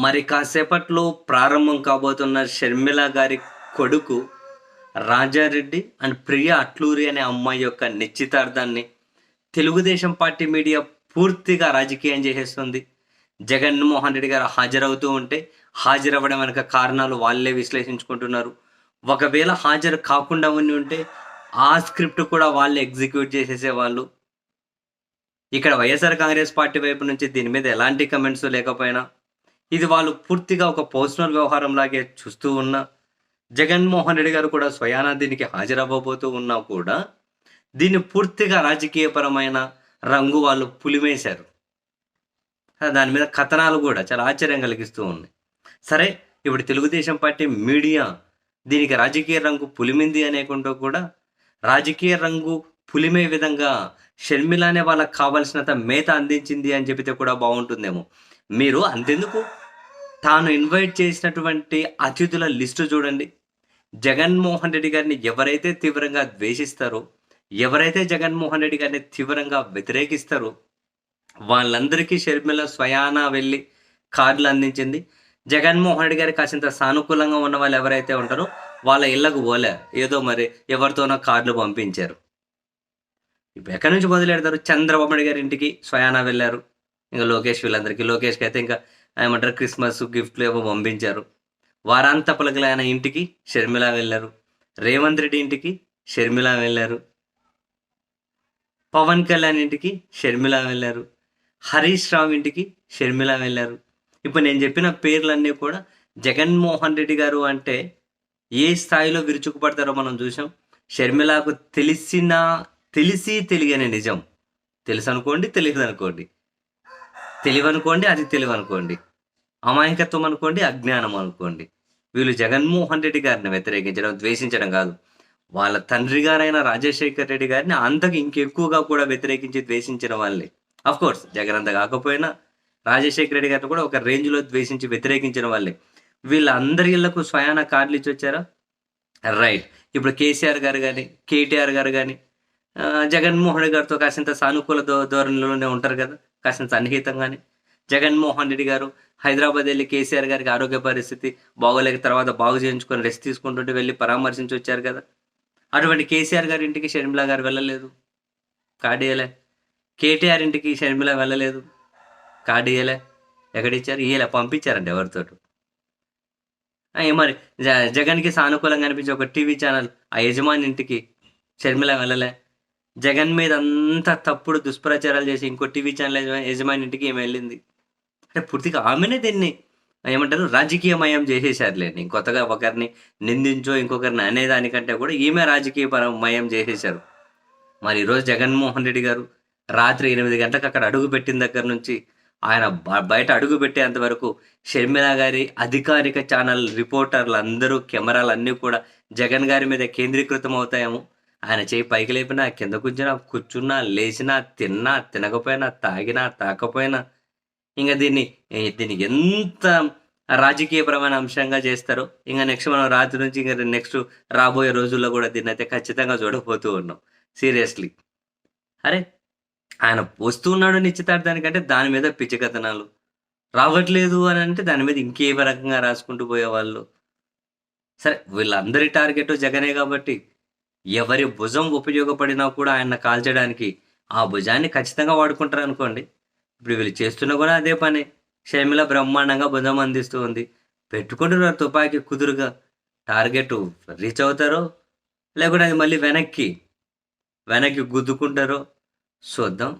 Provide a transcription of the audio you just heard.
మరి కాసేపట్లో ప్రారంభం కాబోతున్న షర్మిల గారి కొడుకు రాజారెడ్డి అండ్ ప్రియ అట్లూరి అనే అమ్మాయి యొక్క నిశ్చితార్థాన్ని తెలుగుదేశం పార్టీ మీడియా పూర్తిగా రాజకీయం చేసేస్తుంది. జగన్మోహన్ రెడ్డి గారు హాజరవుతూ ఉంటే హాజరవ్వడం వెనక కారణాలు వాళ్ళే విశ్లేషించుకుంటున్నారు. ఒకవేళ హాజరు కాకుండా ఉండి ఉంటే ఆ స్క్రిప్ట్ కూడా వాళ్ళే ఎగ్జిక్యూట్ చేసేసేవాళ్ళు. ఇక్కడ వైఎస్ఆర్ కాంగ్రెస్ పార్టీ వైపు నుంచి దీని మీద ఎలాంటి కమెంట్స్ లేకపోయినా ఇది వాళ్ళు పూర్తిగా ఒక పర్సనల్ వ్యవహారం లాగే చూస్తూ ఉన్నా జగన్మోహన్ రెడ్డి గారు కూడా స్వయానా దీనికి హాజరవ్వబోతూ ఉన్నా కూడా దీన్ని పూర్తిగా రాజకీయపరమైన రంగు వాళ్ళు పులిమేశారు. దాని మీద కథనాలు కూడా చాలా ఆశ్చర్యం కలిగిస్తూ ఉన్నాయి. సరే ఇప్పుడు తెలుగుదేశం పార్టీ మీడియా దీనికి రాజకీయ రంగు పులిమింది అనేకుండా కూడా రాజకీయ రంగు పులిమే విధంగా షర్మిల అనే వాళ్ళకి కావాల్సినంత మేత అందించింది అని చెబితే కూడా బాగుంటుందేమో. మీరు అంతెందుకు? తాను ఇన్వైట్ చేసినటువంటి అతిథుల లిస్టు చూడండి. జగన్మోహన్ రెడ్డి గారిని ఎవరైతే తీవ్రంగా ద్వేషిస్తారో ఎవరైతే జగన్మోహన్ రెడ్డి గారిని తీవ్రంగా వ్యతిరేకిస్తారో వాళ్ళందరికీ షర్మిల స్వయానా వెళ్ళి కార్డులు అందించింది. జగన్మోహన్ రెడ్డి గారికి కాసింత సానుకూలంగా ఉన్న వాళ్ళు ఎవరైతే ఉంటారో వాళ్ళ ఇళ్ళకు పోలే. ఏదో మరి ఎవరితోనో కార్డులు పంపించారు. ఇప్పుడు ఎక్కడి నుంచి మొదలెడతారు? చంద్రబాబు నాయుడు గారి ఇంటికి స్వయానా వెళ్ళారు. ఇంకా లోకేష్ వీళ్ళందరికీ. లోకేష్కి అయితే ఇంకా ఏమంటారు క్రిస్మస్ గిఫ్ట్లు ఏవో పంపించారు. వారాంత పలకలు ఆయన ఇంటికి షర్మిల వెళ్ళారు. రేవంత్ రెడ్డి ఇంటికి షర్మిల వెళ్ళారు. పవన్ కళ్యాణ్ ఇంటికి షర్మిల వెళ్ళారు. హరీష్ రావు ఇంటికి షర్మిల వెళ్ళారు. ఇప్పుడు నేను చెప్పిన పేర్లన్నీ కూడా జగన్మోహన్ రెడ్డి గారు అంటే ఏ స్థాయిలో విరుచుకుపడతారో మనం చూసాం. షర్మిలకు తెలిసిన తెలిసి తెలియని నిజం. తెలుసు అనుకోండి తెలియదు అనుకోండి తెలివి అనుకోండి అది తెలివి అనుకోండి అమాయకత్వం అనుకోండి అజ్ఞానం అనుకోండి. వీళ్ళు జగన్మోహన్ రెడ్డి గారిని వ్యతిరేకించడం ద్వేషించడం కాదు. వాళ్ళ తండ్రి గారైన రాజశేఖర్ రెడ్డి గారిని అంతకు ఇంకెక్కువగా కూడా వ్యతిరేకించి ద్వేషించిన వాళ్ళే. అఫ్ కోర్స్ జగన్ అంత కాకపోయినా రాజశేఖర రెడ్డి గారిని కూడా ఒక రేంజ్లో ద్వేషించి వ్యతిరేకించిన వాళ్ళే. వీళ్ళందరి ఇళ్ళకు స్వయాన కార్డులు ఇచ్చి వచ్చారా రైట్ ఇప్పుడు కేసీఆర్ గారు కానీ కేటీఆర్ గారు కానీ జగన్మోహన్ గారితో కాసింత సానుకూల ధోరణిలోనే ఉంటారు కదా. కాసిన సన్నిహితంగానే. జగన్మోహన్ రెడ్డి గారు హైదరాబాద్ వెళ్ళి కేసీఆర్ గారికి ఆరోగ్య పరిస్థితి బాగోలేక తర్వాత బాగు చేయించుకొని రెస్ట్ తీసుకుంటుంటే వెళ్ళి పరామర్శించి వచ్చారు కదా. అటువంటి కేసీఆర్ గారి ఇంటికి షర్మిల గారు వెళ్ళలేదు. కార్డియలే కేటీఆర్ ఇంటికి షర్మిల వెళ్ళలేదు. కార్డియలే ఎక్కడిచ్చారు? ఇయ్యలే. పంపించారండి ఎవరితో మరి జగన్కి సానుకూలంగా అనిపించే ఒక టీవీ ఛానల్ ఆ యజమాని ఇంటికి షర్మిల వెళ్ళలే. జగన్ మీద అంతా తప్పుడు దుష్ప్రచారాలు చేసి ఇంకో టీవీ ఛానల్ యజమాని ఇంటికి ఏమి వెళ్ళింది. అంటే పూర్తిగా ఆమెనే దీన్ని ఏమంటారు? రాజకీయమయం చేసేసారులేండి కొత్తగా ఒకరిని నిందించో ఇంకొకరిని అనేదానికంటే కూడా ఈమె రాజకీయపరమయం మయం చేసేశారు. మరి ఈరోజు జగన్మోహన్ రెడ్డి గారు రాత్రి ఎనిమిది గంటలకు అక్కడ అడుగు పెట్టిన దగ్గర నుంచి ఆయన బయట అడుగు పెట్టేంత వరకు షర్మిల గారి అధికారిక ఛానల్ రిపోర్టర్లు అందరూ కెమెరాలు అన్నీ కూడా జగన్ గారి మీద కేంద్రీకృతం అవుతాయేమో ఆయన చేయి పైకి లేపినా కింద కూర్చున్నా కూర్చున్నా లేచినా తిన్నా తినకపోయినా తాగినా తాకపోయినా ఇంకా దీన్ని దీన్ని ఎంత రాజకీయపరమైన అంశంగా చేస్తారో ఇంకా నెక్స్ట్ మనం రాత్రి నుంచి ఇంకా నెక్స్ట్ రాబోయే రోజుల్లో కూడా దీన్ని అయితే ఖచ్చితంగా చూడబోతూ ఉన్నాం. సీరియస్లీ అరే ఆయన వస్తున్నాడు నిశ్చితార్థానికంటే దాని మీద పిచ్చికథనాలు రావట్లేదు అని అంటే దాని మీద ఇంకే రకంగా రాసుకుంటూ పోయేవాళ్ళు? సరే వీళ్ళందరి టార్గెట్ జగనే కాబట్టి ఎవరి భుజం ఉపయోగపడినా కూడా ఆయన కాల్చడానికి ఆ భుజాన్ని ఖచ్చితంగా వాడుకుంటారు అనుకోండి. ఇప్పుడు వీళ్ళు చేస్తున్న కూడా అదే పని. షర్మిల బ్రహ్మాండంగా భుజం అందిస్తూ ఉంది. పెట్టుకుంటున్నారు తుపాకీ కుదురుగా టార్గెట్ రీచ్ అవుతారో లేకుంటే అది మళ్ళీ వెనక్కి వెనక్కి గుద్దుకుంటారో చూద్దాం.